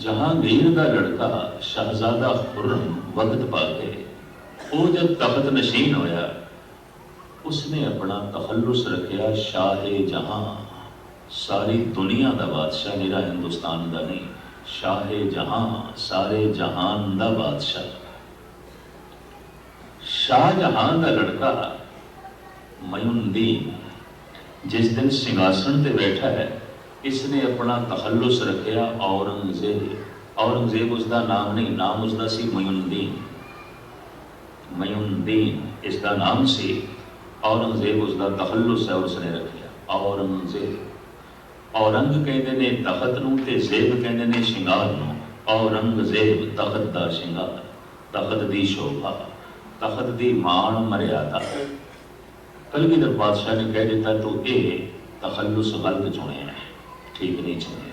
ਜਹਾਂਗੀਰ ਦਾ ਲੜਕਾ ਸ਼ਹਜ਼ਾਦਾ ਖੁਰਮ ਵਕਤ ਪਾ ਕੇ, ਉਹ ਜਦ ਤਖਤ ਨਸ਼ੀਨ ਹੋਇਆ, ਉਸਨੇ ਆਪਣਾ ਤਖੱਲੁਸ ਰੱਖਿਆ ਸ਼ਾਹ ਜਹਾਂ। ਸਾਰੀ ਦੁਨੀਆ ਦਾ ਬਾਦਸ਼ਾਹ ਮੇਰਾ ਹਿੰਦੁਸਤਾਨ ਦਾ ਨਹੀਂ, ਸ਼ਾਹ ਜਹਾਂ, ਸਾਰੇ ਜਹਾਨ ਦਾ ਬਾਦਸ਼ਾਹ। ਸ਼ਾਹ ਜਹਾਂ ਦਾ ਲੜਕਾ ਮਯੁੰਦੀਨ, ਜਿਸ ਦਿਨ ਸਿੰਘਾਸਣ ਤੇ ਬੈਠਾ ਹੈ ਇਸ ਨੇ ਆਪਣਾ ਤਖੱਲੁਸ ਰੱਖਿਆ ਔਰੰਗਜ਼ੇਬ ਔਰੰਗਜ਼ੇਬ ਉਸ ਦਾ ਨਾਮ ਨਹੀਂ ਨਾਮ ਉਸ ਦਾ ਸੀ ਮਯੁੰਦੀਨ ਮਯੁੰਦੀਨ ਇਸ ਦਾ ਨਾਮ ਸੀ ਔਰੰਗਜ਼ੇਬ ਉਸ ਦਾ ਤਖੱਲੁਸ ਹੈ ਉਸ ਨੇ ਰੱਖਿਆ ਔਰੰਗਜ਼ੇਬ ਔਰੰਗ ਕਹਿੰਦੇ ਨੇ ਤਖਤ ਨੂੰ ਤੇ ਜ਼ੇਬ ਕਹਿੰਦੇ ਨੇ ਸ਼ਿੰਗਾਰ ਨੂੰ ਔਰੰਗਜ਼ੇਬ ਤਖਤ ਦਾ ਸ਼ਿੰਗਾਰ ਤਖਤ ਦੀ ਸ਼ੋਭਾ ਤਖਤ ਦੀ ਮਾਣ ਮਰਿਆਦਾ ਕਲਗੀਧਰ ਪਾਤਸ਼ਾਹ ਨੇ ٹھیک نہیں چنے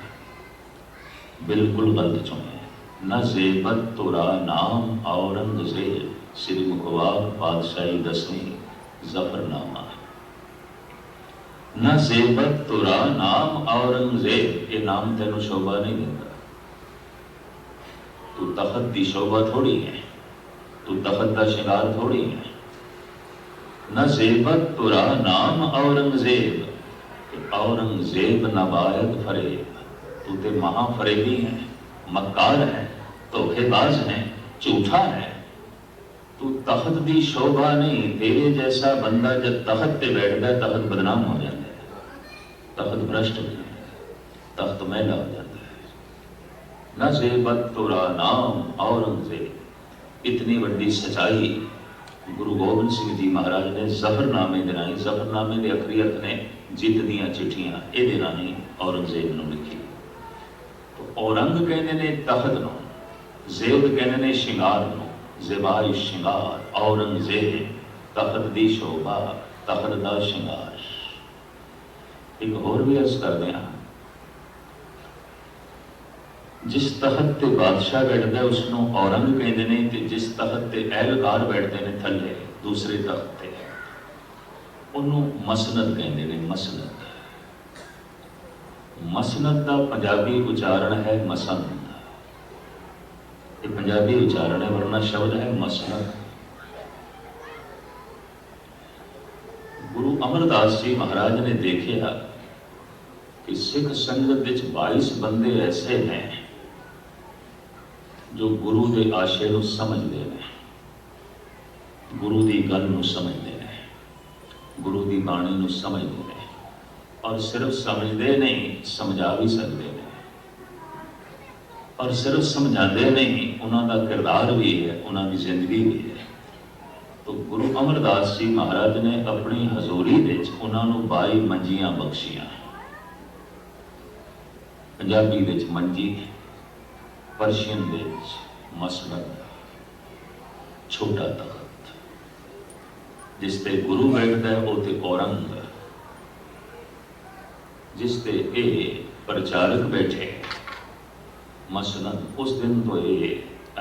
بالکل غلط چنے نہ زیبت تو را نام، اورنگ زیب سری مقواب بادشاہی دسویں ظفر نامہ۔ نہ زیبت تو را نام، اورنگ زیب یہ نام تینوں شعبہ نہیں دیتا۔ تو تخت دی شعبہ تھوڑی ہے۔ تو تخت دا شنگار تھوڑی ہے۔ نہ زیبت تو را نام، اورنگ زیب اورنگزیب نبایت فریب۔ تو تے مہا فریبی ہیں، مکار ہیں توہے باز ہیں چوٹھا ہیں تو تخت دی شعبہ نہیں، تیرے جیسا بندہ جب تخت پہ بیٹھتا ہے، تخت بدنام ہو جاتا ہے۔ تخت برشت ہو جاتا ہے، تخت میلا ہو جاتا ہے۔ نہ زیبت تو را نام اورنگزیب۔ اتنی بڑی سچائی۔ گروہ گوبن سنگھ جی مہاراج نے زفر نامے دنائی زفر نامے دے اکریت نے ਜਿੱਤ ਦੀਆਂ ਚਿੱਠੀਆਂ ਇਹਦੇ ਰਾਹੀਂ ਔਰੰਗਜ਼ੇਬ ਨੂੰ ਲਿਖੀ। ਔਰੰਗ ਕਹਿੰਦੇ ਨੇ ਤਖਤ ਨੂੰ ਜ਼ੇਬ ਕਹਿੰਦੇ ਨੇ ਸ਼ਿੰਗਾਰ ਨੂੰ ਜ਼ੇਬਾਈ ਸ਼ਿੰਗਾਰ ਔਰੰਗਜ਼ੇਬ ਤਖਤ ਦੀ ਸ਼ੋਭਾ ਤਖਤ ਦਾ ਸ਼ਿੰਗਾਰ। ਇੱਕ ਹੋਰ ਵੀ ਅਰਜ਼ ਕਰਦੇ ਹਾਂ। ਜਿਸ ਤਖਤ ਤੇ ਬਾਦਸ਼ਾਹ ਬੈਠਦਾ ਹੈ, ਉਸ ਨੂੰ ਔਰੰਗ ਕਹਿੰਦੇ ਨੇ ਤੇ ਜਿਸ ਤਖਤ ਤੇ ਅਹਿਲਕਾਰ ਬੈਠਦੇ ਨੇ ਥੱਲੇ ਦੂਸਰੇ ਤਖਤ ਤੇ। ਉਹਨੂੰ ਮਸਨਦ ਕਹਿੰਦੇ ਨੇ ਮਸਨਦ ਮਸਨਦ ਦਾ ਪੰਜਾਬੀ ਉਚਾਰਨ ਹੈ ਮਸੰਦ ਇਹ ਪੰਜਾਬੀ ਉਚਾਰਨ ਹੈ, ਵਰਨਾ ਸ਼ਬਦ ਹੈ ਮਸਨਦ ਗੁਰੂ ਅਮਰਦਾਸ ਜੀ ਮਹਾਰਾਜ ਨੇ ਦੇਖਿਆ ਕਿ ਸਿੱਖ ਸੰਗਤ ਵਿੱਚ 22 ਬੰਦੇ ਐਸੇ ਨੇ ਜੋ ਗੁਰੂ ਦੇ ਆਸ਼ੇ ਨੂੰ ਸਮਝਦੇ ਨੇ, ਗੁਰੂ ਦੀ ਗੱਲ ਨੂੰ ਸਮਝਦੇ ਗੁਰੂ ਦੀ ਬਾਣੀ ਨੂੰ ਸਮਝਦੇ ਨੇ ਔਰ ਸਿਰਫ ਸਮਝਦੇ ਨਹੀਂ, ਸਮਝਾ ਵੀ ਸਕਦੇ ਨੇ। ਔਰ ਸਿਰਫ ਸਮਝਾਉਂਦੇ ਨਹੀਂ, ਉਹਨਾਂ ਦਾ ਕਿਰਦਾਰ ਵੀ ਹੈ, ਉਹਨਾਂ ਦੀ ਜ਼ਿੰਦਗੀ ਵੀ ਹੈ। ਤੋ ਗੁਰੂ ਅਮਰਦਾਸ ਜੀ ਮਹਾਰਾਜ ਨੇ ਆਪਣੀ ਹਜ਼ੂਰੀ ਵਿੱਚ ਉਹਨਾਂ ਨੂੰ 22 ਮੰਜੀਆਂ ਬਖਸ਼ੀਆਂ। ਪੰਜਾਬੀ ਵਿੱਚ ਮੰਜੀ, ਪਰਸ਼ੀਅਨ ਵਿੱਚ ਮਸਨਦ ਛੋਟਾ ਤਖਤ। ਜਿਸ ਤੇ ਗੁਰੂ ਬੈਠਦਾ ਹੈ, ਉਹ ਤੇ ਔਰੰਗ ਜਿਸ ਤੇ ਇਹ ਪ੍ਰਚਾਰਕ ਬੈਠੇ ਮਸਲਨ ਉਸ ਦਿਨ ਤੋਂ ਇਹ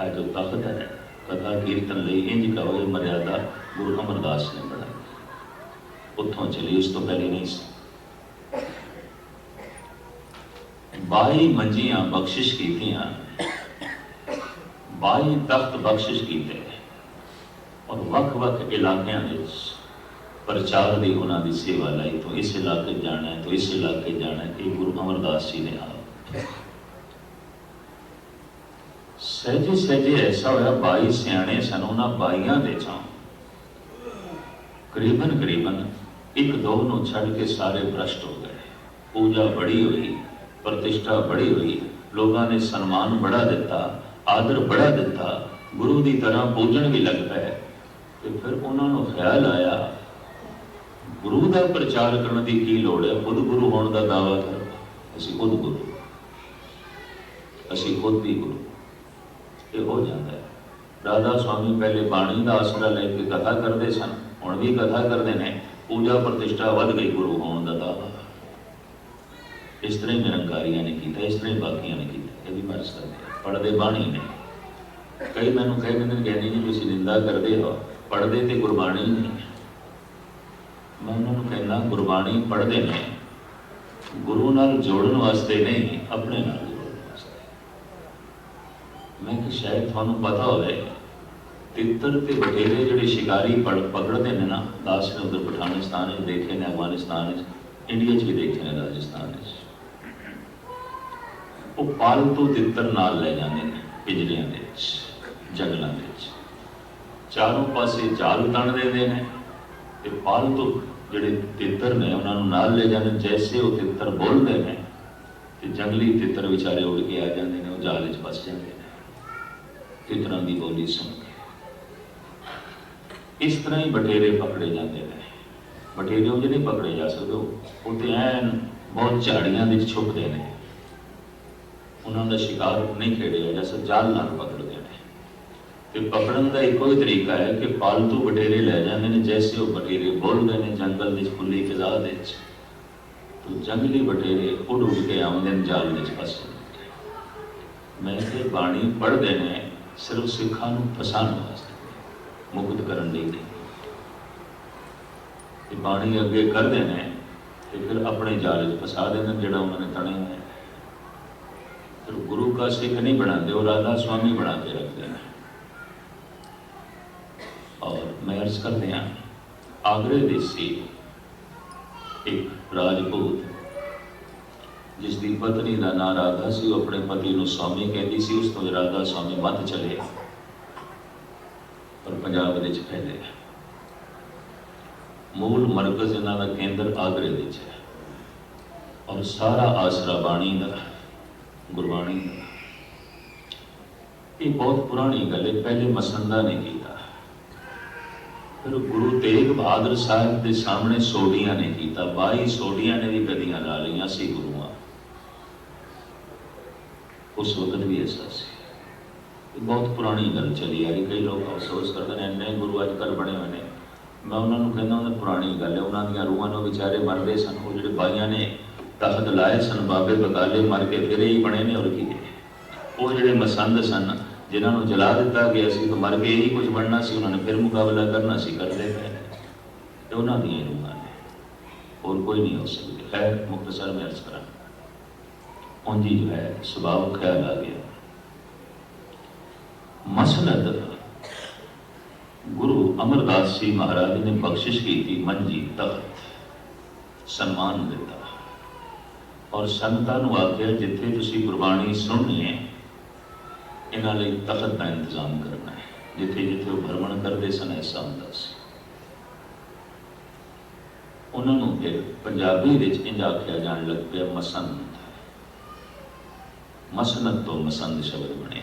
ਇਹ ਜੋ ਤਖਤ ਹੈ, ਕਥਾ ਕੀਰਤਨ ਲਈ ਇੰਜ ਕਹੋ ਇਹ ਮਰਿਆਦਾ ਗੁਰੂ ਅਮਰਦਾਸ ਨੇ ਬਣਾਈ। ਉੱਥੋਂ ਚਲੀ, ਉਸ ਤੋਂ ਪਹਿਲੇ ਨਹੀਂ ਸੀ। ਬਾਈ ਮੰਜੀਆਂ ਬਖਸ਼ਿਸ਼ ਕੀਤੀਆਂ। ਬਾਈ ਤਖਤ ਬਖਸ਼ਿਸ਼ ਕੀਤੇ। ਔਰ ਵੱਖ-ਵੱਖ ਇਲਾਕਿਆਂ ਵਿੱਚ ਪ੍ਰਚਾਰ ਦੀ ਉਹਨਾਂ ਦੀ ਸੇਵਾ ਲਈ ਤੋਂ ਇਸ ਇਲਾਕੇ ਜਾਣਾ ਹੈ, ਤੋਂ ਇਸ ਇਲਾਕੇ ਜਾਣਾ ਹੈ, ਇਹ ਗੁਰੂ ਅਮਰਦਾਸ ਜੀ ਨੇ ਆਪ ਸਹਿਜੇ ਸਹਿਜੇ ਐਸਾ ਹੋਇਆ 22 ਸਿਆਣੇ ਸਨ, ਉਹਨਾਂ 22 ਦੇ ਚੋਂ ਕਰੀਬਨ ਕਰੀਬਨ ਇੱਕ ਦੋ ਨੂੰ ਛੱਡ ਕੇ ਸਾਰੇ ਭ੍ਰਸ਼ਟ ਹੋ ਗਏ। ਪੂਜਾ ਬੜੀ ਹੋਈ, ਪ੍ਰਤਿਸ਼ਠਾ ਬੜੀ ਹੋਈ, ਲੋਕਾਂ ਨੇ ਸਨਮਾਨ ਬੜਾ ਦਿੱਤਾ, ਆਦਰ ਬੜਾ ਦਿੱਤਾ, ਗੁਰੂ ਦੀ ਤਰ੍ਹਾਂ ਪੂਜਣ ਵੀ ਲੱਗ ਪਏ ਤੇ ਫਿਰ ਉਹਨਾਂ ਨੂੰ ਖਿਆਲ ਆਇਆ, ਗੁਰੂ ਦਾ ਪ੍ਰਚਾਰ ਕਰਨ ਦੀ ਕੀ ਲੋੜ ਹੈ? ਖੁਦ ਗੁਰੂ ਹੋਣ ਦਾ ਦਾਵਾ ਕਰ। ਅਸੀਂ ਖੁਦ ਗੁਰੂ। ਅਸੀਂ ਖੁਦ ਵੀ ਗੁਰੂ। ਇਹ ਹੋ ਜਾਂਦਾ ਹੈ। ਰਾਧਾ ਸਵਾਮੀ ਪਹਿਲੇ ਬਾਣੀ ਦਾ ਆਸਰਾ ਲੈ ਕੇ ਕਥਾ ਕਰਦੇ ਸਨ। ਹੁਣ ਵੀ ਕਥਾ ਕਰਦੇ ਨੇ। ਪੂਜਾ ਪ੍ਰਤਿਸ਼ਠਾ ਵੱਧ ਗਈ ਗੁਰੂ ਹੋਣ ਦਾ ਦਾਵਾ ਇਸ ਤਰ੍ਹਾਂ ਹੀ ਨਿਰੰਕਾਰੀਆਂ ਨੇ ਕੀਤਾ, ਇਸ ਤਰ੍ਹਾਂ ਹੀ ਬਾਕੀਆਂ ਨੇ ਕੀਤਾ। ਇਹ ਵੀ ਮਰਸ ਕਰਦੇ ਆ। ਪੜ੍ਹਦੇ ਬਾਣੀ ਨੇ। ਕਈ ਮੈਨੂੰ ਕਹਿ ਦਿੰਦੇ ਨੇ ਗਿਆਨੀ ਜੀ ਤੁਸੀਂ ਨਿੰਦਾ ਕਰਦੇ ਹੋ। ਪੜਦੇ ਤੇ ਗੁਰਬਾਣੀ ਨਹੀਂ ਮੈਂ ਉਹਨਾਂ ਨੂੰ ਕਹਿੰਦਾ, ਗੁਰਬਾਣੀ ਪੜ੍ਹਦੇ ਨੇ। ਗੁਰੂ ਨਾਲ ਜੋੜਨ ਵਾਸਤੇ ਨਹੀਂ, ਆਪਣੇ ਨਾਲ ਜੋੜਨ ਵਾਸਤੇ। ਮੈਂ ਕਿ ਸ਼ਾਇਦ ਤੁਹਾਨੂੰ ਪਤਾ ਹੋਵੇ, ਤਿੱਤਰ ਤੇ ਬਟੇਰੇ ਜਿਹੜੇ ਸ਼ਿਕਾਰੀ ਪੜ, ਪਕੜਦੇ ਨੇ ਨਾ, ਦਾਸ ਨੇ ਉਧਰ ਪਠਾਨਿਸਤਾਨ ਵਿੱਚ ਦੇਖੇ ਨੇ, ਅਫਗਾਨਿਸਤਾਨ ਵਿੱਚ, ਇੰਡੀਆ 'ਚ ਵੀ ਦੇਖੇ ਨੇ, ਰਾਜਸਥਾਨ ਵਿੱਚ। ਉਹ ਪਾਲਤੂ ਤਿੱਤਰ ਨਾਲ ਲੈ ਜਾਂਦੇ ਨੇ, ਪਿੰਜਰਿਆਂ ਦੇ ਵਿੱਚ, ਜੰਗਲਾਂ ਦੇ ਵਿੱਚ। ਚਾਰੋਂ ਪਾਸੇ ਜਾਲ ਤਣਦੇ ਦੇ ਨੇ ਤੇ ਪਾਲਤੂ ਜਿਹੜੇ ਤਿੱਤਰ ਨੇ, ਉਹਨਾਂ ਨੂੰ ਨਾਲ ਲੈ ਜਾਂਦੇ ਨੇ। ਜੈਸੇ ਉਹ ਤਿੱਤਰ ਬੋਲਦੇ ਨੇ ਤੇ ਜੰਗਲੀ ਤਿੱਤਰ ਵਿਚਾਰੇ ਉੱਡ ਕੇ ਆ ਜਾਂਦੇ ਨੇ, ਉਹ ਜਾਲ ਵਿੱਚ ਫਸ ਜਾਂਦੇ ਨੇ। ਤਿੱਤਰਾਂ ਦੀ ਬੋਲੀ ਸੁਣ ਕੇ। ਇਸ ਤਰ੍ਹਾਂ ਹੀ ਬਟੇਰੇ ਪਕੜੇ ਜਾਂਦੇ ਨੇ। ਬਟੇਰੇ ਉਹ ਜਿਹੜੇ ਪਕੜੇ ਜਾ ਸਕਦੇ ਉਹ ਤੇ ਐਨ ਬਹੁਤ ਝਾੜੀਆਂ ਦੇ ਵਿੱਚ ਛੁਪਦੇ ਨੇ। ਉਹਨਾਂ ਦਾ ਸ਼ਿਕਾਰ ਨਹੀਂ ਖੇਡਿਆ ਜਾ ਸਕਦਾ, ਜਾਲ ਨਾਲ ਪਕੜ। ਨੇ ਪਕੜਨ ਦਾ ਇੱਕੋ ਹੀ ਤਰੀਕਾ ਹੈ ਕਿ ਪਾਲਤੂ ਬਟੇਰੇ ਲੈ ਜਾਂਦੇ ਨੇ, ਜੈਸੇ ਉਹ ਬਟੇਰੇ ਬੋਲਦੇ ਨੇ ਜੰਗਲ ਵਿੱਚ ਖੁੱਲੀ ਫਿਜ਼ਾ ਦੇ ਵਿੱਚ। ਤੋ ਜੰਗਲੀ ਬਟੇਰੇ ਉੱਡ ਉੱਡ ਕੇ ਆਉਂਦੇ ਨੇ ਜਾਲ ਵਿੱਚ ਫਸ ਮੈਂ ਤੇ ਬਾਣੀ ਪੜ੍ਹਦੇ ਨੇ, ਸਿਰਫ ਸਿੱਖਾਂ ਨੂੰ ਫਸਾਉਣ ਵਾਸਤੇ ਮੁਕਤ ਕਰਨ ਲਈ ਨਹੀਂ। ਤੇ ਬਾਣੀ ਅੱਗੇ ਕਰਦੇ ਨੇ ਤੇ ਫਿਰ ਆਪਣੇ ਜਾਲ ਵਿੱਚ ਫਸਾ ਦਿੰਦੇ ਨੇ, ਜਿਹੜਾ ਉਹਨਾਂ ਨੇ ਤਣੇ ਹੈ ਫਿਰ ਗੁਰੂ ਦਾ ਸਿੱਖ ਨਹੀਂ ਬਣਾਉਂਦੇ, ਉਹ ਰਾਧਾ ਸੁਆਮੀ ਬਣਾ ਕੇ ਰੱਖਦੇ ਨੇ ਔਰ ਮੈਂ ਅਰਜ਼ ਕਰਦੇ ਹਾਂ, ਆਗਰੇ ਦੇ ਸੀ ਇੱਕ ਰਾਜਪੂਤ ਜਿਸ ਦੀ ਪਤਨੀ ਦਾ ਨਾਂ ਰਾਧਾ ਸੀ, ਉਹ ਆਪਣੇ ਪਤੀ ਨੂੰ ਸਵਾਮੀ ਕਹਿੰਦੀ ਸੀ, ਉਸ ਤੋਂ ਰਾਧਾ ਸਵਾਮੀ ਮੱਤ ਚਲੇ ਪਰ ਪੰਜਾਬ ਵਿੱਚ ਫੈਲੇ ਮੂਲ ਮਰਕਜ਼ ਇਹਨਾਂ ਦਾ ਕੇਂਦਰ ਆਗਰੇ ਵਿੱਚ ਹੈ, ਔਰ ਸਾਰਾ ਆਸਰਾ ਬਾਣੀ ਦਾ, ਗੁਰਬਾਣੀ ਦਾ। ਇਹ ਬਹੁਤ ਪੁਰਾਣੀ ਗੱਲ ਹੈ, ਪਹਿਲੇ ਮਸੰਦਾ ਨੇ ਕੀਤਾ ਫਿਰ ਗੁਰੂ ਤੇਗ ਬਹਾਦਰ ਸਾਹਿਬ ਦੇ ਸਾਹਮਣੇ ਸੋਡੀਆਂ ਨੇ ਕੀਤਾ 22 ਸੋਡੀਆਂ ਨੇ ਵੀ ਗੱਦੀਆਂ ਲਾ ਲਈਆਂ ਸੀ ਗੁਰੂਆਂ। ਉਸ ਵਕਤ ਵੀ ਐਸਾ ਸੀ। ਇਹ ਬਹੁਤ ਪੁਰਾਣੀ ਗੱਲ ਚਲੀ ਆ ਰਹੀ ਕਈ ਲੋਕ ਅਫਸੋਸ ਕਰਦੇ ਨੇ, ਇੰਨੇ ਗੁਰੂ ਅੱਜ ਕੱਲ੍ਹ ਬਣੇ ਹੋਏ ਨੇ। ਮੈਂ ਉਹਨਾਂ ਨੂੰ ਕਹਿੰਦਾ, ਉਹਨਾਂ ਪੁਰਾਣੀ ਗੱਲ ਹੈ, ਉਹਨਾਂ ਦੀਆਂ ਰੂਹਾਂ ਨੂੰ ਵਿਚਾਰੇ ਮਰ ਮਰਦੇ ਸਨ, ਉਹ ਜਿਹੜੇ ਬਾਈਆਂ ਨੇ ਤਖਤ ਲਾਏ ਸਨ, ਬਾਬੇ ਬਕਾਲੇ ਮਰ ਕੇ ਫਿਰ ਹੀ ਬਣੇ ਨੇ ਔਰ ਕੀ ਉਹ ਜਿਹੜੇ ਮਸੰਦ ਸਨ ਜਿਨ੍ਹਾਂ ਨੂੰ ਜਲਾ ਦਿੱਤਾ ਗਿਆ ਸੀ ਤਾਂ ਮਰ ਕੇ ਇਹੀ ਕੁਝ ਬਣਨਾ ਸੀ, ਉਹਨਾਂ ਨੇ ਫਿਰ ਮੁਕਾਬਲਾ ਕਰਨਾ ਸੀ ਕਰਦੇ ਪਏ ਤੇ ਉਹਨਾਂ ਦੀਆਂ ਰੂਹਾਂ ਨੇ। ਹੋਰ ਕੋਈ ਨਹੀਂ ਹੋ ਸਕਦਾ। ਹੈ ਮੁਖਤਸਰ ਮੈਂ ਅਰਜ਼ ਕਰਾਂ ਉਂਜੀ ਜੋ ਹੈ, ਸੁਭਾਅ ਖਿਆਲ ਆ ਗਿਆ। ਮਸਨਦ ਗੁਰੂ ਅਮਰਦਾਸ ਜੀ ਮਹਾਰਾਜ ਨੇ ਬਖਸ਼ਿਸ਼ ਕੀਤੀ, ਮੰਜੀ ਤਖਤ, ਸਨਮਾਨ ਦਿੱਤਾ। ਔਰ ਸੰਤਾਂ ਨੂੰ ਆਖਿਆ, ਜਿੱਥੇ ਤੁਸੀਂ ਗੁਰਬਾਣੀ ਸੁਣਨੀ ਹੈ ਇਹਨਾਂ ਲਈ ਤਖਤ ਦਾ ਇੰਤਜ਼ਾਮ ਕਰਨਾ ਹੈ, ਜਿੱਥੇ ਜਿੱਥੇ ਉਹ ਭਰਮਣ ਕਰਦੇ ਸਨ, ਐਸਾ ਹੁੰਦਾ ਸੀ। ਉਹਨਾਂ ਨੂੰ ਫਿਰ ਪੰਜਾਬੀ ਵਿੱਚ ਇੰਜ ਆਖਿਆ ਜਾਣ ਲੱਗ ਪਿਆ, ਮਸੰਦ ਮਸਨਦ ਤੋਂ ਮਸੰਦ ਸ਼ਬਦ ਬਣਿਆ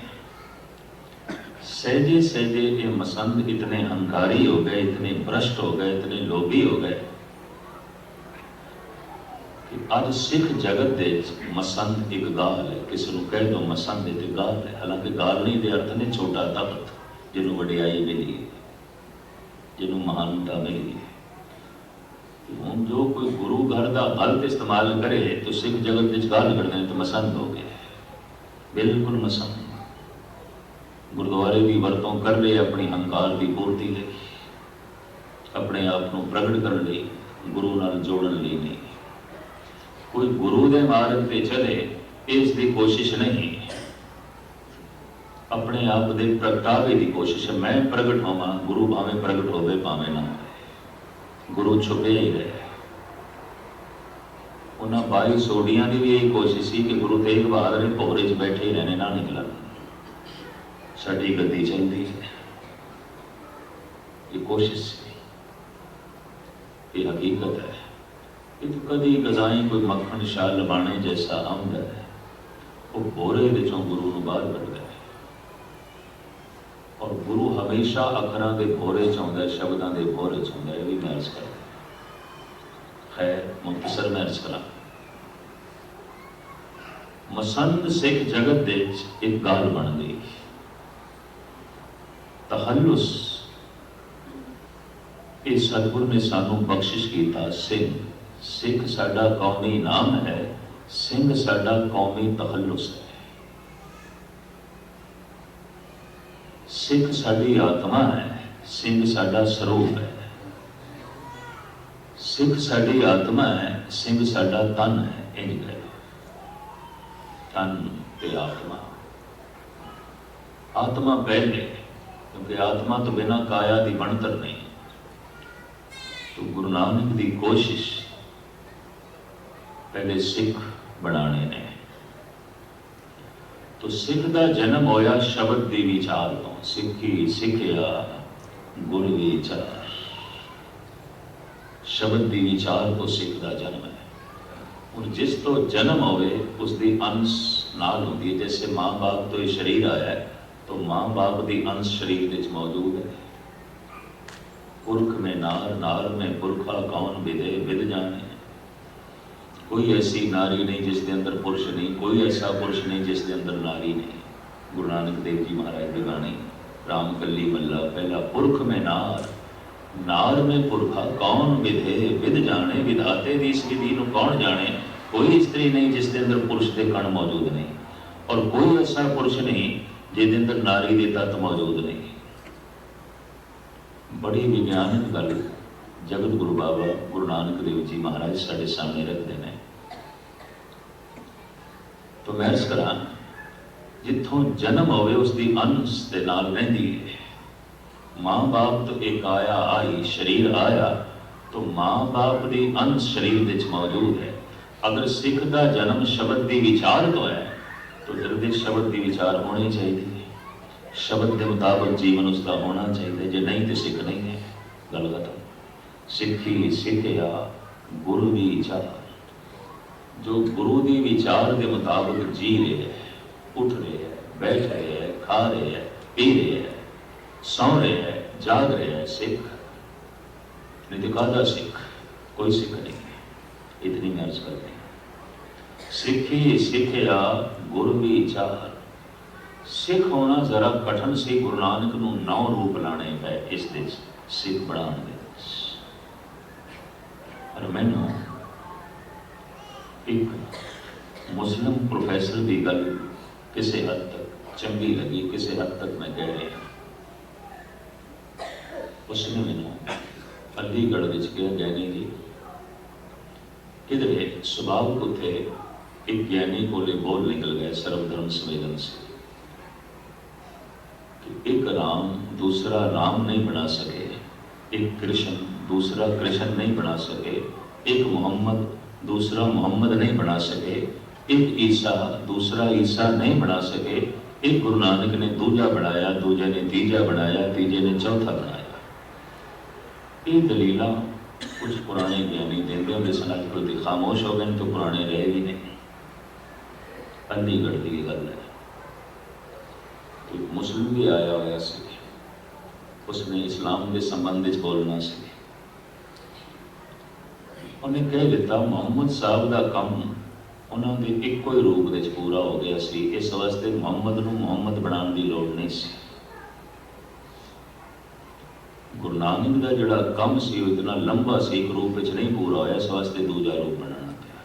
ਸਹਿਜੇ ਸਹਿਜੇ ਇਹ ਮਸੰਦ ਇਤਨੇ ਹੰਕਾਰੀ ਹੋ ਗਏ, ਇਤਨੇ ਭ੍ਰਸ਼ਟ ਹੋ ਗਏ, ਇਤਨੇ ਲੋਭੀ ਹੋ ਗਏ ਅੱਜ ਸਿੱਖ ਜਗਤ ਦੇ ਵਿੱਚ ਮਸੰਦ ਇੱਕ ਗਾਲ ਹੈ, ਕਿਸੇ ਨੂੰ ਕਹਿ ਦੋ ਮਸੰਦ ਇੱਕ ਗਾਲ ਹੈ। ਹਾਲਾਂਕਿ ਗਾਲ ਨਹੀਂ ਦੇ ਅਰਥ ਨੇ ਛੋਟਾ ਤਖਤ, ਜਿਹਨੂੰ ਵਡਿਆਈ ਮਿਲੀ ਹੈ, ਜਿਹਨੂੰ ਮਹਾਨਤਾ ਮਿਲੀ ਹੈ। ਹੁਣ ਜੋ ਕੋਈ ਗੁਰੂ ਘਰ ਦਾ ਗਲਤ ਇਸਤੇਮਾਲ ਕਰੇ, ਤਾਂ ਸਿੱਖ ਜਗਤ ਵਿੱਚ ਗਾਲ ਕੱਢਦੇ ਨੇ, ਤਾਂ ਮਸੰਦ ਹੋ ਗਏ ਬਿਲਕੁਲ ਮਸੰਦ। ਗੁਰਦੁਆਰੇ ਦੀ ਵਰਤੋਂ ਕਰ ਰਹੇ ਆਪਣੀ ਹੰਕਾਰ ਦੀ ਪੂਰਤੀ ਲਈ, ਆਪਣੇ ਆਪ ਨੂੰ ਪ੍ਰਗਟ ਕਰਨ ਲਈ, ਗੁਰੂ ਨਾਲ ਜੋੜਨ ਲਈ ਨਹੀਂ। ਕੋਈ ਗੁਰੂ ਦੇ ਮਾਰਗ ਤੇ ਚਲੇ ਇਸ ਦੀ ਕੋਸ਼ਿਸ਼ ਨਹੀਂ। ਆਪਣੇ ਆਪ ਦੇ ਪ੍ਰਗਟਾਵੇ ਦੀ ਕੋਸ਼ਿਸ਼ ਹੈ ਮੈਂ ਪ੍ਰਗਟ ਹੋਵਾਂ, ਗੁਰੂ ਭਾਵੇਂ ਪ੍ਰਗਟ ਹੋਵੇ, ਭਾਵੇਂ ਨਾ ਹੋਵੇ। ਗੁਰੂ ਛੁਪੇ ਹੀ ਰਹੇ। ਉਹਨਾਂ ਬਾਈ ਸੋਡੀਆਂ ਦੀ ਵੀ ਇਹ ਕੋਸ਼ਿਸ਼ ਸੀ ਕਿ ਗੁਰੂ ਤੇਗ ਬਹਾਦਰ ਨੇ ਭੋਰੇ 'ਚ ਬੈਠੇ ਹੀ ਰਹਿਣੇ, ਨਾ ਨਿਕਲਣ। ਸਾਡੀ ਗੱਦੀ ਚੱਲਦੀ ਹੈ। ਇਹ ਕੋਸ਼ਿਸ਼ ਸੀ। ਇਹ ਹਕੀਕਤ ਹੈ। ਕਦੀ ਗਜ਼ਾਈ ਕੋਈ ਮੱਖਣ ਸ਼ਾਹ ਲਬਾਣੇ ਜੈਸਾ ਆਉਂਦਾ ਹੈ ਉਹ ਭੋਰੇ ਵਿੱਚੋਂ ਗੁਰੂ ਨੂੰ ਬਾਹਰ ਕੱਢਦਾ ਹੈ ਔਰ ਗੁਰੂ ਹਮੇਸ਼ਾ ਅੱਖਰਾਂ ਦੇ ਭੋਰੇ ਚ ਆਉਂਦਾ ਹੈ, ਸ਼ਬਦਾਂ ਦੇ ਭੋਰੇ ਚ ਆਉਂਦਾ ਹੈ, ਇਹ ਵੀ ਮੈਂ ਅਰਜ਼ ਕਰਦਾ ਖੈਰ ਮੁਖਤਸਰ ਮੈਂ ਅਰਜ਼ ਕਰਾਂ ਮਸੰਦ ਸਿੱਖ ਜਗਤ ਦੇ ਵਿੱਚ ਇੱਕ ਗੱਲ ਬਣ ਗਈ ਤਖੱਲੁਸ ਇਹ ਸਤਿਗੁਰ ਨੇ ਸਾਨੂੰ ਬਖਸ਼ਿਸ਼ ਕੀਤਾ ਸਿੰਘ ਸਿੱਖ ਸਾਡਾ ਕੌਮੀ ਨਾਮ ਹੈ, ਸਿੰਘ ਸਾਡਾ ਕੌਮੀ ਤਖੱਲੁਸ ਹੈ। ਸਿੱਖ ਸਾਡੀ ਆਤਮਾ ਹੈ, ਸਿੰਘ ਸਾਡਾ ਸਰੂਪ ਹੈ। ਸਿੱਖ ਸਾਡੀ ਆਤਮਾ ਹੈ, ਸਿੰਘ ਸਾਡਾ ਤਨ ਹੈ ਇੰਜ ਕਹਿ ਤਨ ਤੇ ਆਤਮਾ। ਆਤਮਾ ਪਹਿਲੇ ਕਿਉਂਕਿ ਆਤਮਾ ਤੋਂ ਬਿਨਾ ਕਾਇਆ ਦੀ ਬਣਤਰ ਨਹੀਂ। ਤੋ ਗੁਰੂ ਨਾਨਕ ਦੀ ਕੋਸ਼ਿਸ਼ ਪਹਿਲੇ ਸਿੱਖ ਬਣਾਣੇ ਨੇ ਤੋ ਸਿੱਖ ਦਾ ਜਨਮ ਹੋਇਆ ਸ਼ਬਦ ਦੀ ਵਿਚਾਰ ਤੋਂ ਸਿੱਖੀ ਸਿੱਖਿਆ ਗੁਰ ਵਿਚਾਰ ਸ਼ਬਦ ਦੀ ਵਿਚਾਰ ਤੋਂ ਸਿੱਖ ਦਾ ਜਨਮ ਹੈ ਹੁਣ ਜਿਸ ਤੋਂ ਜਨਮ ਹੋਵੇ ਉਸ ਦੀ ਅੰਸ਼ ਨਾਲ ਹੁੰਦੀ ਹੈ ਜੈਸੇ ਮਾਂ-ਬਾਪ ਤੋਂ ਇਹ ਸਰੀਰ ਆਇਆ ਹੈ ਤਾਂ ਮਾਂ-ਬਾਪ ਦੀ ਅੰਸ਼ ਸਰੀਰ ਵਿੱਚ ਮੌਜੂਦ ਹੈ ਪੁਰਖ में नार नार में पुरखा कौन विदे विद जाने ਕੋਈ ਐਸੀ ਨਾਰੀ ਨਹੀਂ ਜਿਸ ਦੇ ਅੰਦਰ ਪੁਰਸ਼ ਨਹੀਂ, ਕੋਈ ਐਸਾ ਪੁਰਸ਼ ਨਹੀਂ ਜਿਸ ਦੇ ਅੰਦਰ ਨਾਰੀ ਨਹੀਂ। ਗੁਰੂ ਨਾਨਕ ਦੇਵ ਜੀ ਮਹਾਰਾਜ ਦੀ ਬਾਣੀ ਰਾਮ ਕੱਲੀ ਮੱਲਾ, ਪਹਿਲਾ ਪੁਰਖ ਮੈਂ ਨਾਰ। ਨਾਰ ਮੈਂ ਪੁਰਖਾ, ਕੌਣ ਵਿਧੇ? ਵਿਦ ਜਾਣੇ, ਵਿਧਾਤੇ ਦੀ ਇਸ ਵਿਧੀ ਨੂੰ ਕੌਣ ਜਾਣੇ? ਕੋਈ ਇਸਤਰੀ ਨਹੀਂ ਜਿਸ ਦੇ ਅੰਦਰ ਪੁਰਸ਼ ਦੇ ਕਣ ਮੌਜੂਦ ਨਹੀਂ। ਔਰ ਕੋਈ ਐਸਾ ਪੁਰਸ਼ ਨਹੀਂ ਜਿਹਦੇ ਅੰਦਰ ਨਾਰੀ ਦੇ ਤੱਤ ਮੌਜੂਦ ਨਹੀਂ। ਬੜੀ ਵਿਗਿਆਨਕ ਗੱਲ। ਜਗਤ ਗੁਰੂ ਬਾਬਾ ਗੁਰੂ ਨਾਨਕ ਦੇਵ ਜੀ ਮਹਾਰਾਜ ਸਾਡੇ ਸਾਹਮਣੇ ਰੱਖਦੇ ਨੇ। ਤੋ ਕਰਾਂ, ਜਿੱਥੋਂ ਜਨਮ ਹੋਵੇ ਉਸ ਦੀ ਅੰਸ਼ ਦੇ ਨਾਲ ਰਹਿੰਦੀ ਹੈ ਮਾਂ-ਬਾਪ ਤੋਂ ਇੱਕ ਆਇਆ ਆਈ ਸਰੀਰ ਆਇਆ, ਤੋ ਮਾਂ-ਬਾਪ ਦੀ ਅੰਸ਼ ਸਰੀਰ ਵਿੱਚ ਮੌਜੂਦ ਹੈ। ਅਗਰ ਸਿੱਖ ਦਾ ਜਨਮ ਸ਼ਬਦ ਦੀ ਵਿਚਾਰ ਤੋਂ ਹੈ, ਤੋ ਹਿਰਦੇ ਸ਼ਬਦ ਦੀ ਵਿਚਾਰ ਹੋਣੀ ਚਾਹੀਦੀ ਹੈ ਸ਼ਬਦ ਦੇ ਮੁਤਾਬਕ ਜੀਵਨ ਉਸ ਦਾ ਹੋਣਾ ਚਾਹੀਦਾ, ਜੇ ਨਹੀਂ ਤੇ ਸਿੱਖ ਨਹੀਂ ਹੈ। ਗੱਲ ਖਤਮ। ਸਿੱਖੀ ਸਿੱਖਿਆ ਗੁਰੂ ਵਿਚਾਰ ਜੋ ਗੁਰੂ ਦੀ ਵਿਚਾਰ ਦੇ ਮੁਤਾਬਕ ਜੀ ਰਹੇ ਹੈ, ਉੱਠ ਰਹੇ ਹੈ, ਬੈਠ ਰਹੇ ਹੈ, ਖਾ ਰਹੇ ਹੈ, ਪੀ ਰਹੇ ਹੈ, ਸੌ ਰਹੇ ਹੈ, ਜਾਗ ਰਹੇ ਹੈ, ਸਿੱਖ। ਨਹੀਂ ਸਿੱਖ, ਕੋਈ ਸਿੱਖ ਨਹੀਂ ਹੈ। ਇਤਨੀ ਮੈਂ ਅਰਜ਼ ਕਰਦਾ ਸਿੱਖੀ ਸਿੱਖਿਆ ਗੁਰੂ ਵਿਚਾਰ। ਸਿੱਖ ਹੋਣਾ ਜ਼ਰਾ ਕਠਨ ਸੀ, ਗੁਰੂ ਨਾਨਕ ਨੂੰ ਨੌ ਰੂਪ ਲਾਣੇ ਪਏ ਇਸ ਦੇ ਸਿੱਖ ਬਣਾਉਣ ਦੇ ਪਰ ਮੈਨੂੰ ਇੱਕ ਮੁਸਲਿਮ ਪ੍ਰੋਫੈਸਰ ਦੀ ਗੱਲ ਕਿਸੇ ਹੱਦ ਤੱਕ ਚੰਗੀ ਲੱਗੀ ਕਿਸੇ ਹੱਦ ਤੱਕ ਮੈਂ ਕਹਿ ਰਿਹਾ ਉਸਨੇ ਮੈਨੂੰ ਅਲੀਗੜ੍ਹ ਵਿੱਚ ਕਿਹਾ ਗਿਆਨੀ ਜੀ ਕਿਧਰੇ ਸੁਭਾਵ ਉਥੇ ਇੱਕ ਗਿਆਨੀ ਕੋਲੇ ਬੋਲ ਨਿਕਲ ਗਏ ਸਰਵ ਧਰਮ ਸੰਵੇਦਨ ਸੇ ਕਿ ਇੱਕ ਰਾਮ ਦੂਸਰਾ ਰਾਮ ਨਹੀਂ ਬਣਾ ਸਕੇ ਇੱਕ ਕ੍ਰਿਸ਼ਨ ਦੂਸਰਾ ਕ੍ਰਿਸ਼ਨ ਨਹੀਂ ਬਣਾ ਸਕੇ ਇੱਕ ਮੁਹੰਮਦ دوسرا محمد نہیں بنا سکے، ایک عیسیٰ، دوسرا عیسیٰ نہیں بنا سکے، ایک گرو نانک نے دوجا بنایا، دوجے نے تیجا بنایا، تیجے نے چوتھا بنایا۔ یہ دلیل کچھ پرانے گیانی دیندے ہوئے سنت پرتی خاموش ہو گئے تو پرانے رہے بھی نہیں۔ اندھی گڑھ کی گل ہے۔ ایک مسلم بھی آیا ہوا سی اس نے اسلام کے سبند بولنا سی ਉਹਨੇ ਕਹਿ ਦਿੱਤਾ, ਮੁਹੰਮਦ ਸਾਹਿਬ ਦਾ ਕੰਮ ਉਹਨਾਂ ਦੇ ਇੱਕੋ ਹੀ ਰੂਪ ਵਿੱਚ ਪੂਰਾ ਹੋ ਗਿਆ ਸੀ। ਇਸ ਵਾਸਤੇ ਮੁਹੰਮਦ ਨੂੰ ਮੁਹੰਮਦ ਬਣਾਉਣ ਦੀ ਲੋੜ ਨਹੀਂ ਸੀ। ਗੁਰੂ ਨਾਨਕ ਦਾ ਜਿਹੜਾ ਕੰਮ ਸੀ, ਉਹ ਇਤਨਾ ਲੰਬਾ ਸੀ, ਇੱਕ ਰੂਪ ਵਿੱਚ ਨਹੀਂ ਪੂਰਾ ਹੋਇਆ। ਇਸ ਵਾਸਤੇ ਦੂਜਾ ਰੂਪ ਬਣਾਉਣਾ ਪਿਆ,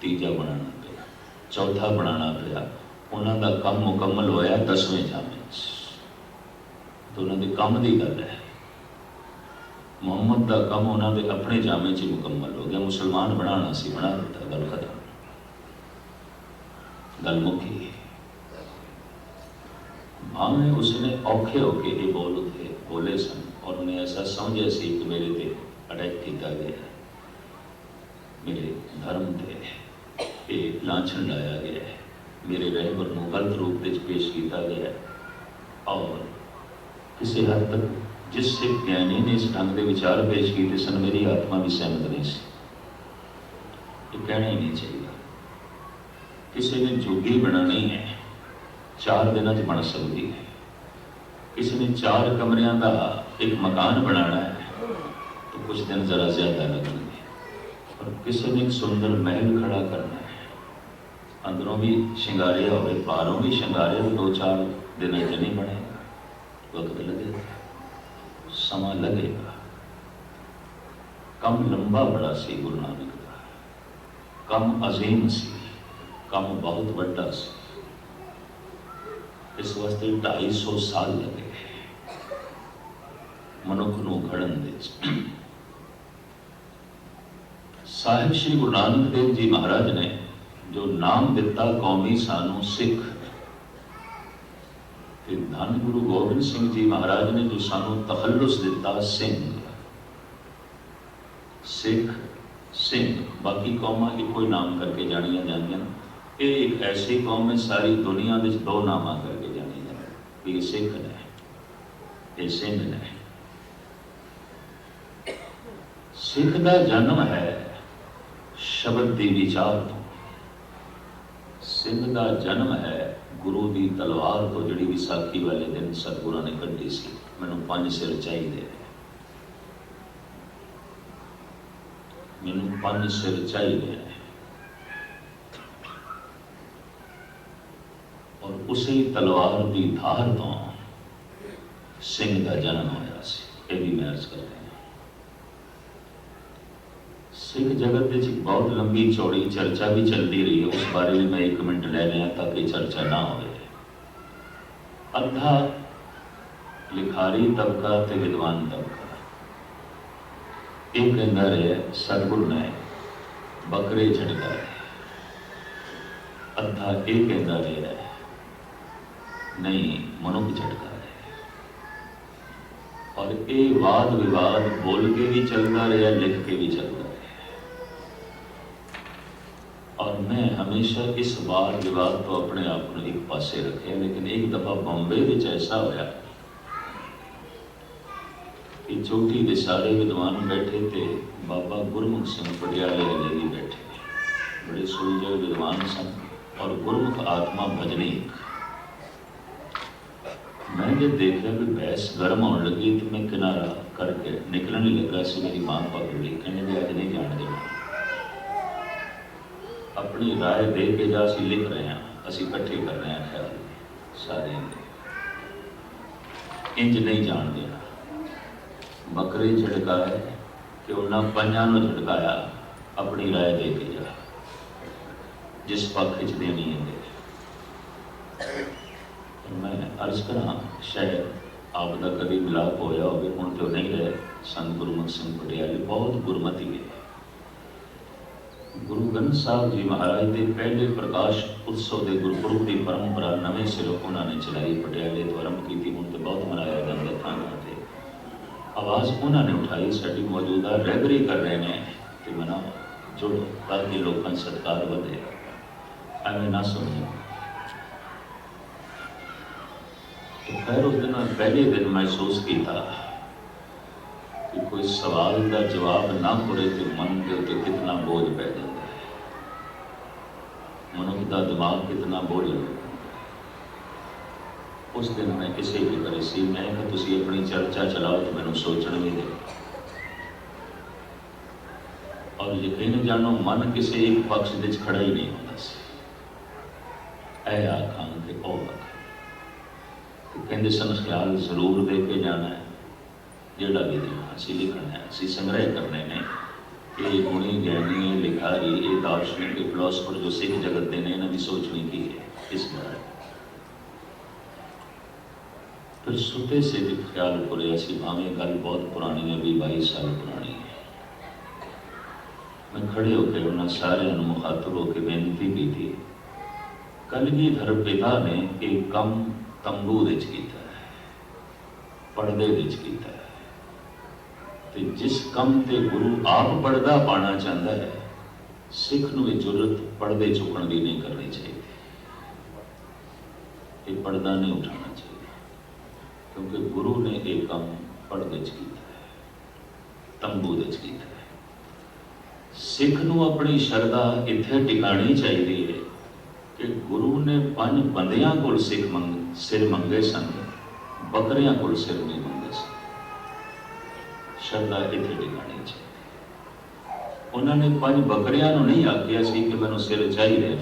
ਤੀਜਾ ਬਣਾਉਣਾ ਪਿਆ, ਚੌਥਾ ਬਣਾਉਣਾ ਪਿਆ। ਉਹਨਾਂ ਦਾ ਕੰਮ ਮੁਕੰਮਲ ਹੋਇਆ 10ਵੇਂ ਜਾਮੇ 'ਚ। ਤਾਂ ਉਹਨਾਂ ਦੇ ਕੰਮ ਦੀ ਗੱਲ ਹੈ। ਮੁਹੰਮਦ ਦਾ ਕੰਮ ਉਹਨਾਂ ਦੇ ਆਪਣੇ ਜਾਮੇ 'ਚ ਹੀ ਮੁਕੰਮਲ ਹੋ ਗਿਆ ਮੁਸਲਮਾਨ ਬਣਾਉਣਾ ਸੀ ਬਣਾ ਦਿੱਤਾ ਗੱਲ ਖਤਮ ਗੱਲ ਮੁੱਕੀ ਭਾਵੇਂ ਉਸਨੇ ਔਖੇ ਹੋ ਕੇ ਇਹ ਬੋਲ ਉਥੇ ਬੋਲੇ ਸਨ ਔਰ ਉਹਨੇ ਐਸਾ ਸਮਝਿਆ ਸੀ ਕਿ ਮੇਰੇ ਤੇ ਅਟੈਕ ਕੀਤਾ ਗਿਆ ਹੈ ਮੇਰੇ ਧਰਮ ਤੇ ਇਹ ਲਾਂਛਨ ਲਾਇਆ ਗਿਆ ਹੈ ਮੇਰੇ ਰਹਿਬਰ ਨੂੰ ਗਲਤ ਰੂਪ ਵਿੱਚ ਪੇਸ਼ ਕੀਤਾ ਗਿਆ ਹੈ ਔਰ ਕਿਸੇ ਹੱਦ ਤੱਕ ਜਿਸ ਸਿੱਖ ਗਿਆਨੀ ਨੇ ਇਸ ਢੰਗ ਦੇ ਵਿਚਾਰ ਪੇਸ਼ ਕੀਤੇ ਸਨ, ਮੇਰੀ ਆਤਮਾ ਵੀ ਸਹਿਮਤ ਨਹੀਂ ਸੀ। ਇਹ ਕਹਿਣਾ ਹੀ ਨਹੀਂ ਚਾਹੀਦਾ। ਕਿਸੇ ਨੇ ਜੋਗੀ ਬਣਾਣੀ ਹੈ, ਚਾਰ ਦਿਨਾਂ 'ਚ ਬਣ ਸਕਦੀ ਹੈ। ਕਿਸੇ ਨੇ ਚਾਰ ਕਮਰਿਆਂ ਦਾ ਇੱਕ ਮਕਾਨ ਬਣਾਉਣਾ ਹੈ, ਤਾਂ ਕੁਝ ਦਿਨ ਜ਼ਰਾ ਜ਼ਿਆਦਾ ਲੱਗਣਗੇ। ਪਰ ਕਿਸੇ ਨੇ ਇੱਕ ਸੁੰਦਰ ਮਹਿਲ ਖੜਾ ਕਰਨਾ ਹੈ। ਅੰਦਰੋਂ ਵੀ ਸ਼ਿੰਗਾਰਿਆ ਹੋਵੇ, ਬਾਹਰੋਂ ਵੀ ਸ਼ਿੰਗਾਰਿਆ ਦੋ ਚਾਰ ਦਿਨਾਂ 'ਚ ਨਹੀਂ ਬਣੇਗਾ। ਵਕਤ ਲੱਗੇਗਾ। ਸਮਾਂ ਲੱਗੇਗਾ। ਕੰਮ ਲੰਬਾ ਬੜਾ ਸੀ, ਗੁਰੂ ਨਾਨਕ ਦਾ। ਕੰਮ ਅਜ਼ੀਮ ਸੀ, ਕੰਮ ਬਹੁਤ ਵੱਡਾ ਸੀ। ਇਸ ਵਾਸਤੇ 250 ਸਾਲ ਲੱਗੇ। ਮਨੁੱਖ ਨੂੰ ਘੜਨ ਦੇ ਸਾਹਿਬ ਸ੍ਰੀ ਗੁਰੂ ਨਾਨਕ ਦੇਵ ਜੀ ਮਹਾਰਾਜ ਨੇ ਜੋ ਨਾਮ ਦਿੱਤਾ ਕੌਮੀ ਸਾਨੂੰ ਸਿੱਖ ਕਿ ਧੰਨ ਗੁਰੂ ਗੋਬਿੰਦ ਸਿੰਘ ਜੀ ਮਹਾਰਾਜ ਨੇ ਜੋ ਸਾਨੂੰ ਤਖੱਲੁਸ ਦਿੱਤਾ, ਸਿੰਘ ਸਿੱਖ, ਸਿੰਘ, ਬਾਕੀ ਕੌਮਾਂ ਇੱਕੋ ਹੀ ਨਾਮ ਕਰਕੇ ਜਾਣੀਆਂ ਜਾਂਦੀਆਂ ਇਹ ਇੱਕ ਐਸੀ ਕੌਮ ਹੈ, ਸਾਰੀ ਦੁਨੀਆ ਵਿੱਚ ਦੋ ਨਾਮਾਂ ਕਰਕੇ ਜਾਣੀ ਜਾਂਦੀ ਵੀ ਇਹ ਸਿੱਖ ਨੇ, ਇਹ ਸਿੰਘ ਨੇ। ਸਿੱਖ ਦਾ ਜਨਮ ਹੈ ਸ਼ਬਦ ਦੇ ਵਿਚਾਰ ਤੋਂ। ਸਿੰਘ ਦਾ ਜਨਮ ਹੈ ਗੁਰੂ ਦੀ ਤਲਵਾਰ ਤੋਂ ਜਿਹੜੀ ਵਿਸਾਖੀ ਵਾਲੇ ਦਿਨ ਸਤਿਗੁਰਾਂ ਨੇ ਕੱਢੀ ਸੀ, ਮੈਨੂੰ ਪੰਜ ਸਿਰ ਚਾਹੀਦੇ ਨੇ। ਮੈਨੂੰ ਪੰਜ ਸਿਰ ਚਾਹੀਦੇ ਨੇ। ਔਰ ਉਸੇ ਤਲਵਾਰ ਦੀ ਧਾਰ ਤੋਂ ਸਿੰਘ ਦਾ ਜਨਮ ਹੋਇਆ ਸੀ, ਇਹ ਵੀ ਮੈਂ ਅਰਜ਼ ਕਰ ਰਿਹਾ ਸਿੱਖ ਜਗਤ ਵਿੱਚ ਇੱਕ ਬਹੁਤ ਲੰਬੀ ਚੌੜੀ ਚਰਚਾ ਵੀ ਚੱਲਦੀ ਰਹੀ ਹੈ। ਉਸ ਬਾਰੇ ਵੀ ਮੈਂ ਇੱਕ ਮਿੰਟ ਲੈ ਲਿਆ ਤਾਂ ਕਿ ਚਰਚਾ ਨਾ ਹੋਵੇ। ਅੱਧਾ ਲਿਖਾਰੀ ਤਬਕਾ ਤੇ ਵਿਦਵਾਨ ਤਬਕਾ। ਇਹ ਕਹਿੰਦਾ ਰਿਹਾ, ਸਤਿਗੁਰ ਨੇ ਬੱਕਰੇ ਹੈ ਅੱਧਾ ਇਹ ਕਹਿੰਦਾ ਰਿਹਾ, ਨਹੀਂ, ਮਨੁੱਖ ਝਟਕਾਏ ਔਰ ਇਹ ਵਾਦ ਵਿਵਾਦ ਬੋਲ ਕੇ ਵੀ ਚੱਲਦਾ ਰਿਹਾ, ਲਿਖ ਕੇ ਵੀ ਚੱਲਦਾ ਰਿਹਾ ਔਰ ਮੈਂ ਹਮੇਸ਼ਾ ਇਸ ਵਾਦ ਵਿਵਾਦ ਤੋਂ ਆਪਣੇ ਆਪ ਨੂੰ ਇੱਕ ਪਾਸੇ ਰੱਖਿਆ, ਲੇਕਿਨ ਇੱਕ ਦਫਾ ਬੰਬੇ ਵਿੱਚ ਐਸਾ ਹੋਇਆ ਕਿ ਚੌਥੀ ਦੇ ਸਾਰੇ ਵਿਦਵਾਨ ਬੈਠੇ ਤੇ ਬਾਬਾ ਗੁਰਮੁਖ ਸਿੰਘ ਪਟਿਆਲੇ ਵਾਲੇ ਵੀ ਬੈਠੇ। ਬੜੇ ਸੁਲਝੇ ਵਿਦਵਾਨ ਸਨ ਔਰ ਗੁਰਮੁਖ ਆਤਮਾ ਭਜਨੀ ਮੈਂ ਜੇ ਦੇਖਿਆ ਵੀ ਬੈਸ ਗਰਮ ਹੋਣ ਲੱਗੀ ਤੇ ਮੈਂ ਕਿਨਾਰਾ ਕਰਕੇ ਨਿਕਲਣ ਹੀ ਲੱਗਾ ਸੀ, ਮੇਰੀ ਮਾਂ ਪਕੜ ਲਈ। ਕਹਿੰਦੇ ਵੀ ਅੱਜ ਨਹੀਂ ਜਾਣ ਦੇਣਾ। ਆਪਣੀ رائے ਦੇ ਕੇ ਜਾ ਅਸੀਂ ਲਿਖ ਰਹੇ ਹਾਂ ਅਸੀਂ ਇਕੱਠੇ ਕਰ ਰਹੇ ਹਾਂ ਖਿਆਲ ਸਾਰੇ ਇੰਜ ਨਹੀਂ ਜਾਣ ਦੇਣਾ ਬੱਕਰੇ ਝਟਕਾਏ ਕਿ ਉਹਨਾਂ ਪੰਜਾਂ ਨੂੰ ਝਟਕਾਇਆ ਆਪਣੀ رائے ਦੇ ਕੇ ਜਾ ਜਿਸ ਪੱਖ ਵਿੱਚ ਦੇਣੀ ਹੈ ਦੇ ਮੈਂ ਅਰਜ਼ ਕਰਾਂ ਸ਼ਾਇਦ ਆਪ ਦਾ ਕਦੀ ਮਿਲਾਪ ਹੋਇਆ ਹੋਵੇ ਹੁਣ ਤੇ ਉਹ ਨਹੀਂ ਰਹੇ ਸੰਤ ਗੁਰਮੁਖ ਸਿੰਘ ਪਟਿਆਲੇ ਬਹੁਤ ਗੁਰਮਤੀ ਹੈ ਗੁਰੂ ਗ੍ਰੰਥ ਸਾਹਿਬ ਜੀ ਮਹਾਰਾਜ ਦੇ ਪਹਿਲੇ ਪ੍ਰਕਾਸ਼ ਉਤਸਵ ਦੇ ਗੁਰਪੁਰਬ ਦੀ ਪਰੰਪਰਾ ਨਵੇਂ ਸਿਰੋਂ ਉਹਨਾਂ ਨੇ ਚਲਾਈ, ਪਟਿਆਲੇ ਤੋਂ ਆਰੰਭ ਕੀਤੀ, ਹੁਣ ਤੇ ਬਹੁਤ ਮਨਾਇਆ ਜਾਂਦਾ ਥਾਂ ਤੇ। ਆਵਾਜ਼ ਉਹਨਾਂ ਨੇ ਉਠਾਈ, ਸਾਡੀ ਮੌਜੂਦਾ ਰਹਿਬਰੀ ਕਰ ਰਹੇ ਨੇ ਕਿ ਮਨਾ ਜੁੜੋ ਤਾਂ ਕਿ ਲੋਕਾਂ ਦਾ ਸਤਿਕਾਰ ਵਧੇ। ਐਵੇਂ ਨਾ ਸਮਝੋ। ਤੇ ਫਿਰ ਉਸ ਦਿਨ ਪਹਿਲੇ ਦਿਨ ਮਹਿਸੂਸ ਕੀਤਾ ਕਿ ਕੋਈ ਸਵਾਲ ਦਾ ਜਵਾਬ ਨਾ ਕਰੇ ਤੇ ਮਨ ਦੇ ਉੱਤੇ ਕਿੰਨਾ ਬੋਝ ਪੈ ਜਾਂਦਾ ਹੈ। ਮਨੁੱਖ ਦਾ ਦਿਮਾਗ ਕਿੰਨਾ ਬੋਝ ਹੋ। ਜਾਂਦਾ ਉਸ ਦਿਨ ਮੈਂ ਕਿਸੇ ਵੀ ਕਰੇ ਸੀ। ਮੈਂ ਕਿ ਤੁਸੀਂ ਆਪਣੀ ਚਰਚਾ ਚਲਾਓ ਤੇ ਮੈਨੂੰ ਸੋਚਣ ਵੀ ਦਿਓ। ਔਰ ਯਕੀਨ ਜਾਣੋ, ਮਨ ਕਿਸੇ ਇੱਕ ਪਕਸ਼ ਦੇ ਵਿੱਚ ਖੜਾ ਹੀ ਨਹੀਂ ਹੁੰਦਾ ਸੀ। ਐ ਆਖਾਂ ਤੇ ਉਹ ਆਖਾਂ। ਕਹਿੰਦੇ ਸਨ, ਖਿਆਲ ਜ਼ਰੂਰ ਦੇ ਕੇ ਜਾਣਾ ਹੈ। ਜਿਹੜਾ ਵੀ ਦੇਣਾ ਅਸੀਂ ਲਿਖਣਾ ਹੈ, ਅਸੀਂ ਸੰਗ੍ਰਹਿ ਕਰਨੇ ਨੇ, ਇਹ ਗੁਣੀ ਗਿਆਨੀ ਲਿਖਾਰੀ, ਇਹ ਦਾਰਸ਼ਨਿਕ ਫਿਲਾਸਫਰ ਜੋ ਸਿੱਖ ਜਗਤ ਦੇ ਨੇ, ਇਹਨਾਂ ਦੀ ਸੋਚਣੀ ਕੀ ਹੈ, ਇਸ ਬਾਰੇ ਫਿਰ ਸੁਤੇ ਸੇ ਵੀ ਖਿਆਲ ਪੁਰਿਆ ਸੀ ਭਾਵੇਂ ਗੱਲ ਬਹੁਤ ਪੁਰਾਣੀ ਹੈ 22 ਸਾਲ ਪੁਰਾਣੀ ਹੈ। ਮੈਂ ਖੜੇ ਹੋ ਕੇ ਉਹਨਾਂ ਸਾਰਿਆਂ ਨੂੰ ਮੁਖਾਤਬ ਹੋ ਕੇ ਬੇਨਤੀ ਕੀਤੀ ਕੱਲ ਵੀ ਕਲਗੀਧਰ ਪਿਤਾ ਨੇ ਇਹ ਕੰਮ ਤੰਬੂ ਵਿੱਚ ਕੀਤਾ ਹੈ, ਪਰਦੇ ਵਿੱਚ ਕੀਤਾ ਤੇ ਜਿਸ ਕੰਮ ਤੇ ਗੁਰੂ ਆਪ ਪਰਦਾ ਪਾਣਾ ਚਾਹੁੰਦਾ ਹੈ, ਸਿੱਖ ਨੂੰ ਇਹ ਜ਼ਰੂਰਤ ਪੜਦੇ ਚੁੱਕਣ ਦੀ ਨਹੀਂ ਕਰਨੀ ਚਾਹੀਦੀ। ਇਹ ਪਰਦਾ ਨਹੀਂ ਉਠਾਉਣਾ ਚਾਹੀਦਾ, ਕਿਉਂਕਿ ਗੁਰੂ ਨੇ ਇਹ ਕੰਮ ਪਰਦੇ 'ਚ ਕੀਤਾ ਹੈ, ਤੰਬੂ ਦੇ 'ਚ ਕੀਤਾ ਹੈ। ਸਿੱਖ ਨੂੰ ਆਪਣੀ ਸ਼ਰਧਾ ਇੱਥੇ ਟਿਕਾਣੀ ਚਾਹੀਦੀ ਹੈ ਕਿ ਗੁਰੂ ਨੇ ਪੰਜ ਬੰਦਿਆਂ ਕੋਲ ਸਿੱਖ ਮੰਗ, ਸਿਰ ਮੰਗੇ ਸਨ, ਬੱਕਰਿਆਂ ਕੋਲ ਸਿਰ ਨਹੀਂ ਮੰਗੇ। ਸਨ ਸ਼ਰਧਾ ਇੱਥੇ ਟਿਕਾਣੀ ਚਾਹੀਦੀ। ਉਹਨਾਂ ਨੇ ਪੰਜ ਬੱਕਰਿਆਂ ਨੂੰ ਨਹੀਂ ਆਖਿਆ ਸੀ ਕਿ ਮੈਨੂੰ ਸਿਰ ਚਾਹੀਦੇ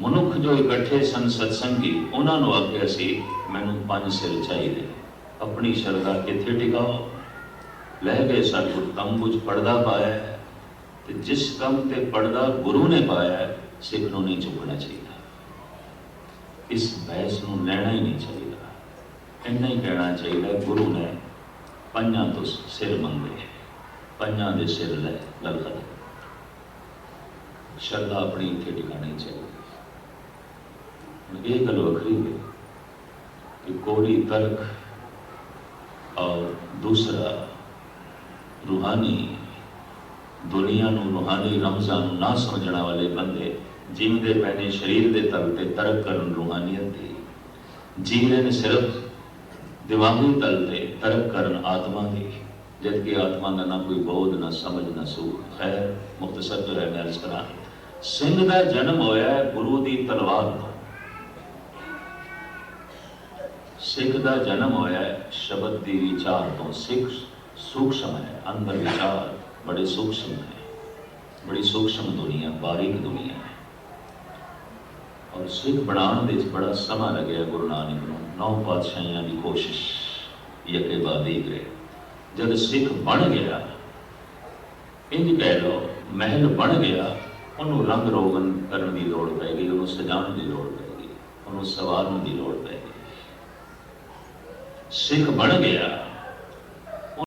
ਮਨੁੱਖ ਜੋ ਇਕੱਠੇ ਸਨ ਸਤਸੰਗੀ, ਉਹਨਾਂ ਨੂੰ ਆਖਿਆ ਸੀ, ਮੈਨੂੰ ਪੰਜ ਸਿਰ ਚਾਹੀਦੇ ਆਪਣੀ ਸ਼ਰਧਾ ਕਿੱਥੇ ਟਿਕਾਓ? ਲੈ ਗਏ ਸਤਿਗੁਰ ਤੰਬੂ 'ਚ ਪਰਦਾ ਪਾਇਆ ਤੇ ਜਿਸ ਕੰਮ ਤੇ ਪਰਦਾ ਗੁਰੂ ਨੇ ਪਾਇਆ ਹੈ, ਸਿੱਖ ਨੂੰ ਨਹੀਂ ਚੁੱਕਣਾ ਚਾਹੀਦਾ। ਇਸ ਬਹਿਸ ਨੂੰ ਲੈਣਾ ਹੀ ਨਹੀਂ ਚਾਹੀਦਾ। ਇੰਨਾ ਹੀ ਕਹਿਣਾ ਚਾਹੀਦਾ ਗੁਰੂ ਨੇ ਪੰਜਾਂ ਤੋਂ ਸਿਰ ਮੰਗੇ ਪੰਜਾਂ ਦੇ ਸਿਰ ਲੈ ਗੱਲ ਸ਼ਰਧਾ ਆਪਣੀ ਇੱਥੇ ਟਿਕਾਣੀ ਚਾਹੀਦੀ ਇਹ ਗੱਲ ਵੱਖਰੀ ਹੈ ਕਿ ਕੋਰੀ ਤਰਕ ਔਰ ਦੂਸਰਾ ਰੂਹਾਨੀ, ਦੁਨੀਆ ਨੂੰ ਰੂਹਾਨੀ ਰਮਜ਼ਾਂ ਨੂੰ ਨਾ ਸਮਝਣ ਵਾਲੇ ਬੰਦੇ ਜੀਵਦੇ ਪੈਣੇ ਸਰੀਰ ਦੇ ਤਲ ਤੇ ਤਰਕ ਕਰਨ ਰੂਹਾਨੀਅਤ ਦੀ। ਜੀਵਦੇ ਨੇ ਸਿਰਫ ਦਿਮਾਗੀ ਤਲ ਤੇ ਤਰਕ ਕਰਨ ਆਤਮਾ ਦੀ ਜਦ ਕਿ ਆਤਮਾ ਦਾ ਨਾ ਕੋਈ ਬੋਧ, ਨਾ ਸਮਝ, ਨਾ ਸੂਰ। ਖੈਰ ਮੁਖਤਸਰ ਜੋ ਹੈ ਮੈਂ ਅਰਜ਼ ਕਰਾਂ। ਸਿੰਘ ਦਾ ਜਨਮ ਹੋਇਆ ਹੈ ਗੁਰੂ ਦੀ ਤਲਵਾਰ ਤੋਂ। ਸਿੱਖ ਦਾ ਜਨਮ ਹੋਇਆ ਹੈ ਸ਼ਬਦ ਦੀ ਵਿਚਾਰ ਤੋਂ। ਸਿੱਖ ਸੂਖਸ਼ਮ ਹੈ, ਅੰਦਰ ਵਿਚਾਰ ਬੜੇ ਸੂਖਸ਼ਮ ਹੈ। ਬੜੀ ਸੂਖਸ਼ਮ ਦੁਨੀਆ, ਬਾਰੀਕ ਦੁਨੀਆ ਹੈ। ਔਰ ਸਿੱਖ ਬਣਾਉਣ ਵਿੱਚ ਬੜਾ ਸਮਾਂ ਲੱਗਿਆ ਗੁਰੂ ਨਾਨਕ ਨੂੰ। ਨੌ ਪਾਤਸ਼ਾਹੀਆਂ ਦੀ ਕੋਸ਼ਿਸ਼। ਯਕੇ ਕਰੇ ਜਦ ਸਿੱਖ ਬਣ ਗਿਆ ਇੰਜ ਕਹਿ ਲਓ, ਮਹਿਲ ਬਣ ਗਿਆ, ਉਹਨੂੰ ਰੰਗ ਰੋਗਨ ਕਰਨ ਦੀ ਲੋੜ ਪੈ ਗਈ, ਉਹਨੂੰ ਸਜਾਉਣ ਦੀ ਲੋੜ ਪੈ ਗਈ, ਉਹਨੂੰ ਸਵਾਰਨ ਦੀ ਲੋੜ ਪੈ ਗਈ। ਸਿੱਖ ਬਣ ਗਿਆ